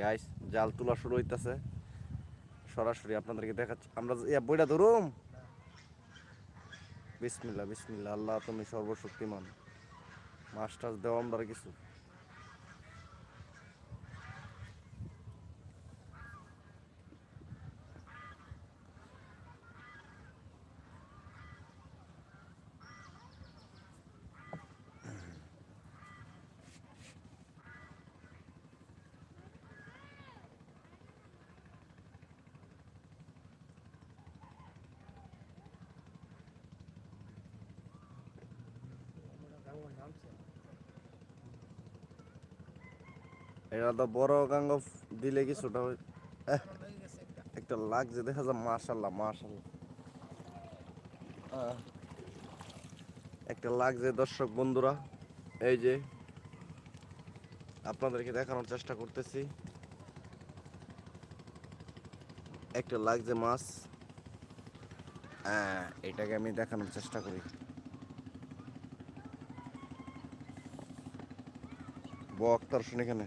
Guys জাল তোলা শুরু হইতাছে। সরাসরি আপনাদেরকে দেখাচ্ছি। আমরা বইটা ধরুম? বিসমিল্লা বিসমিল্লা আল্লাহ তুমি সর্বশক্তিমান। মাছ টাছ দেওয়া আমরা কিছু। এটা তো বড় গাঙ্গ দিলে কিছুটা একটা লাগছে দেখা যায় মাশাল্লাহ আহ, একটা লাগছে দর্শক বন্ধুরা এই যে আপনাদেরকে দেখানোর চেষ্টা করতেছি। একটা লাগছে মাছ। এটাকে আমি দেখানোর চেষ্টা করি। বক্তার শুনে এখানে?